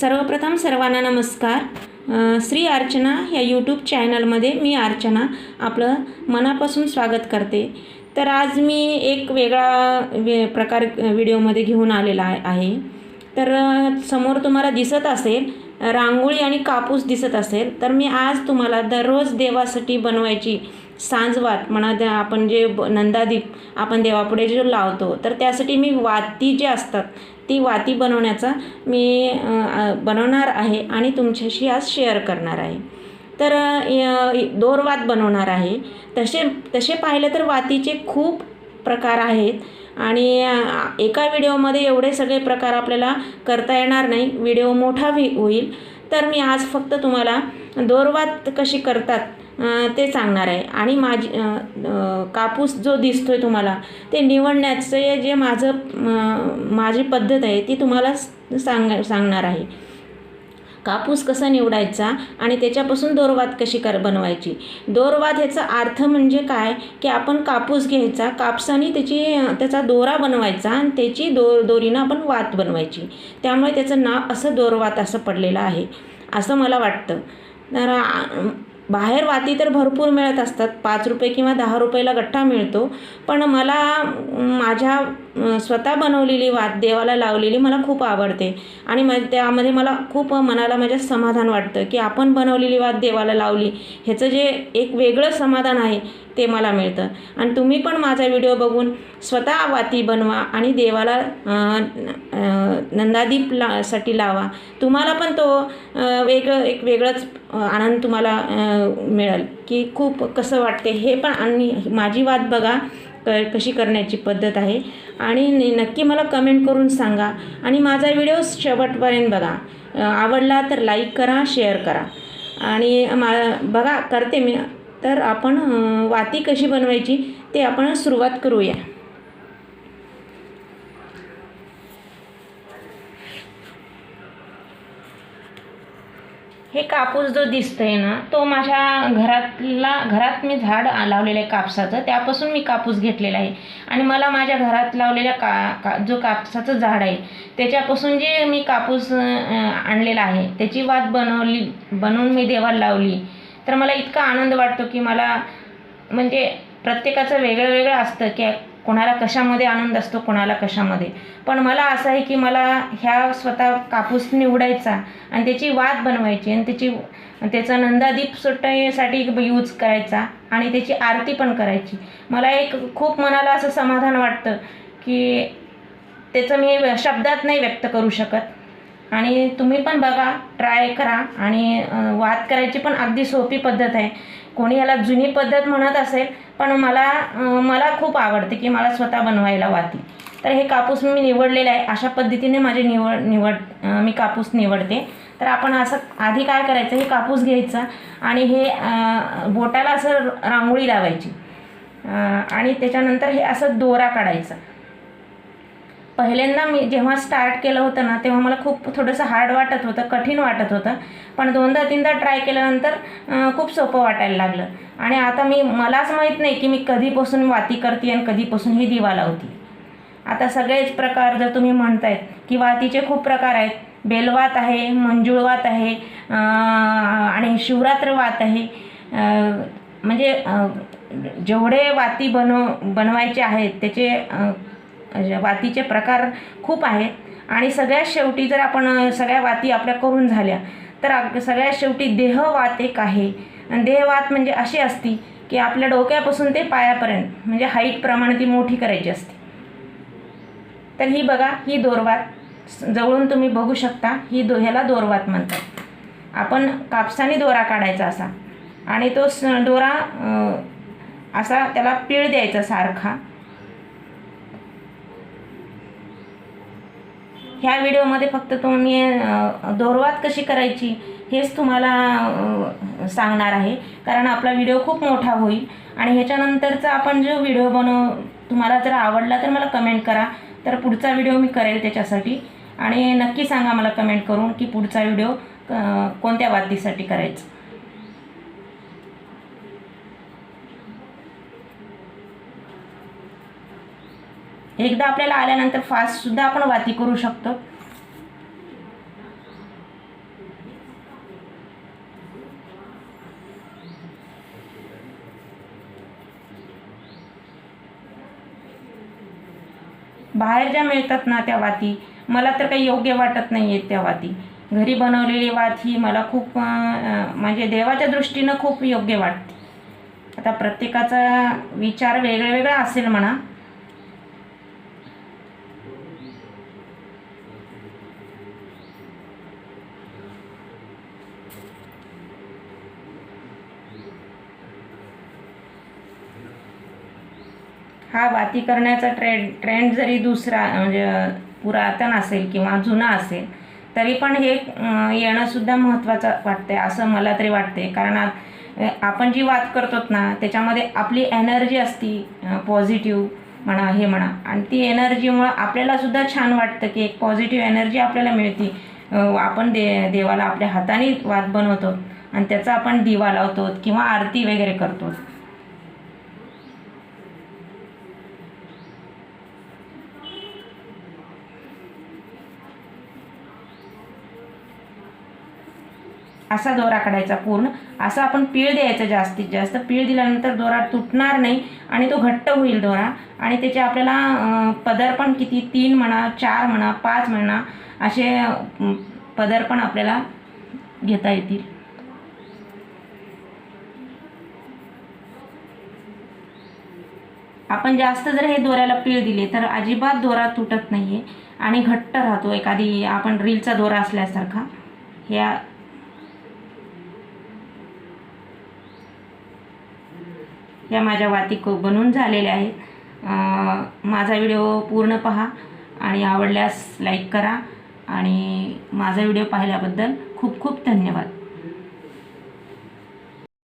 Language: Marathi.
सर्वप्रथम सर्वांना नमस्कार. श्री अर्चना या यूट्यूब चॅनलमध्ये मी अर्चना आपलं मनापासून स्वागत करते. तर आज मी एक वेगळा वे प्रकार व्हिडिओमध्ये घेऊन आलेला आहे- तर समोर तुम्हाला दिसत असेल रांगोळी आणि कापूस दिसत असेल तर मी आज तुम्हाला दररोज देवासाठी बनवायची सांजवात म्हणा त्या आपण जे ब- नंदादीप आपण देवापुढे जे लावतो तर त्यासाठी मी वाती जे असतात ती वाती बनवण्याचा मी बनवणार आहे आणि तुमच्याशी आज शेअर करणार आहे. तर अ, दोरवात बनवणार आहे. तसे तसे पाहिलं तर वातीचे खूप प्रकार आहेत आणि एका व्हिडिओमध्ये एवढे सगळे प्रकार आपल्याला करता येणार नाही व्हिडिओ मोठा होईल. तर मी आज फक्त तुम्हाला दोरवात कशी करतात ते सांगणार आहे. आणि माझी कापूस जो दिसतो आहे तुम्हाला ते निवडण्याचे जे माझं माझी पद्धत आहे ती तुम्हाला सांग सांगणार आहे. कापूस कसा निवडायचा आणि त्याच्यापासून दोरवात कशी कर बनवायची? दोरवात ह्याचा अर्थ म्हणजे काय? की आपण कापूस घ्यायचा कापसाने त्याची त्याचा दोरा बनवायचा आणि त्याची दो दोरीनं आपण वात बनवायची. त्यामुळे त्याचं नाव असं दोरवात असं पडलेलं आहे. असं मला वाटतं. तर बाहेर वाती तर भरपूर मिळत असतात. पाच रुपये किंवा दहा रुपयाला गठ्ठा मिळतो. पण मला माझ्या स्वतः बनवलेली वात देवाला लावलेली मला खूप आवडते. आणि म त्यामध्ये मला खूप मनाला माझ्या समाधान वाटतं की आपण बनवलेली वात देवाला लावली ह्याचं जे एक वेगळं समाधान आहे ते मला मिळतं. आणि तुम्ही पण माझा व्हिडिओ बघून स्वतः वाती बनवा आणि देवाला नंदादीप ला साठी लावा. तुम्हाला पण तो वेगळं एक वेगळंच आनंद तुम्हाला मिळेल की खूप कसं वाटते हे पण आणि माझी वाद बघा क कशी करण्याची पद्धत आहे. आणि नक्की मला कमेंट करून सांगा. आणि माझा व्हिडिओ शेवटपर्यंत बघा. आवडला तर लाईक करा शेअर करा. आणि मा बघा करते मी. तर आपण वाती कशी बनवायची ते आपण सुरुवात करूया. हे कापूस जो दिसतोय ना तो माझ्या घरातला घरात मी झाड लावलेलं आहे कापसाचं त्यापासून मी कापूस घेतलेला आहे. आणि मला माझ्या घरात लावलेल्या का का जो कापसाचं झाड आहे त्याच्यापासून जे मी कापूस आणलेला आहे त्याची वात बनवली बनवून मी देवाला लावली. तर मला इतका आनंद वाटतो की मला म्हणजे प्रत्येकाचं वेगळं वेगळं असतं की कोणाला कशामध्ये आनंद असतो कोणाला कशामध्ये. पण मला असं आहे की मला ह्या स्वतः कापूस निवडायचा आणि त्याची वात बनवायची आणि त्याची त्याचा नंदादीप सुटण्यासाठी यूज करायचा आणि त्याची आरती पण करायची. मला एक खूप मनाला असं समाधान वाटतं की त्याचं मी शब्दात नाही व्यक्त करू शकत. आणि तुम्ही पण बघा ट्राय करा आणि वाद करायची पण अगदी सोपी पद्धत आहे. कोणी याला जुनी पद्धत म्हणत असेल पण मला मला खूप आवडते की मला स्वतः बनवायला वाती. तर हे कापूस मी निवडलेलं आहे. अशा पद्धतीने माझे निवड निवड मी कापूस निवडते. तर आपण असं आधी काय करायचं? हे कापूस घ्यायचा आणि हे बोटाला असं रांगोळी लावायची. आणि त्याच्यानंतर हे असं दोरा काढायचा. पहिल्यांदा मी जेव्हा स्टार्ट केलं होतं ना तेव्हा मला खूप थोडंसं हार्ड वाटत होतं कठीण वाटत होतं. पण दोनदा तीनदा ट्राय केल्यानंतर खूप सोपं वाटायला लागलं. आणि आता मी मलाच माहीत नाही की मी कधीपासून वाती करते आणि कधीपासून ही दिवा लावते. आता सगळेच प्रकार जर तुम्ही म्हणतायत की वातीचे खूप प्रकार आहेत. बेलवात आहे मंजुळवात आहे आणि शिवरात्र वात आहे. म्हणजे जेवढे वाती बनव बनवायचे आहेत त्याचे वातीचे प्रकार खूप आहेत. आणि सगळ्यात शेवटी जर आपण सगळ्या वाती आपल्या करून झाल्या तर सगळ्यात शेवटी देहवात एक आहे. आणि देहवात म्हणजे अशी असती की आपल्या डोक्यापासून ते पायापर्यंत म्हणजे हाईटप्रमाणे ती मोठी करायची असते. तर ही बघा ही दोरवात जवळून तुम्ही बघू शकता ही दो ह्याला दोरवात म्हणतात. आपण कापसाने दोरा काढायचा असा. आणि तो स दोरा असा त्याला पीळ द्यायचा सारखा. ह्या व्हिडिओमध्ये फक्त तुम्ही दोरवात कशी करायची हेच तुम्हाला सांगणार आहे. कारण आपला व्हिडिओ खूप मोठा होईल. आणि ह्याच्यानंतरचा आपण जो व्हिडिओ बनव तुम्हाला जर आवडला तर मला कमेंट करा. तर पुढचा व्हिडिओ मी करेल त्याच्यासाठी. आणि नक्की सांगा मला कमेंट करून की पुढचा व्हिडिओ कोणत्या वाद्यासाठी करायचा. एकदा आपल्याला आल्यानंतर फास्टसुद्धा आपण वाती करू शकतो. बाहेर ज्या मिळतात ना त्या वाती मला तर काही योग्य वाटत नाही आहेत त्या वाती. घरी बनवलेली वात ही मला खूप म्हणजे देवाच्या दृष्टीनं खूप योग्य वाटते. आता प्रत्येकाचा विचार वेगळा वेगळा असेल म्हणा हा वाती करण्याचा ट्रेंड ट्रेंड जरी दुसरा म्हणजे पुरातन असेल किंवा जुना असेल तरी पण हे येणंसुद्धा महत्त्वाचं वाटते असं मला तरी वाटते कारण आपण जी वात करतो ना त्याच्यामध्ये आपली एनर्जी असती पॉझिटिव्ह म्हणा हे म्हणा. आणि ती एनर्जीमुळं आपल्यालासुद्धा छान वाटतं की एक पॉझिटिव्ह एनर्जी आपल्याला मिळते. आपण दे देवाला आपल्या हाताने वात बनवतो आणि त्याचा आपण दिवा लावतो किंवा आरती वगैरे करतो असा दोरा काढायचा पूर्ण. असा आपण पीळ द्यायचा जास्तीत जास्त. पीळ दिल्यानंतर दोरा तुटणार नाही आणि तो घट्ट होईल दोरा. आणि त्याचे आपल्याला अं, पदर पण किती? तीन म्हणा चार म्हणा पाच म्हणा असे पदार्पण पदर पण आपल्याला घेता येतील. आपण जास्त जर हे दोऱ्याला पीळ दिली तर अजिबात दोरा तुटत नाही आहे आणि घट्ट राहतो. एखादी आपण रीलचा दोरा असल्यासारखा. ह्या या माझ्या वाती को बनून झालेल्या आहेत. माझा व्हिडिओ पूर्ण पहा आणि आवडल्यास लाईक करा आणि माझा व्हिडिओ पाहिल्याबद्दल खूप खूप धन्यवाद.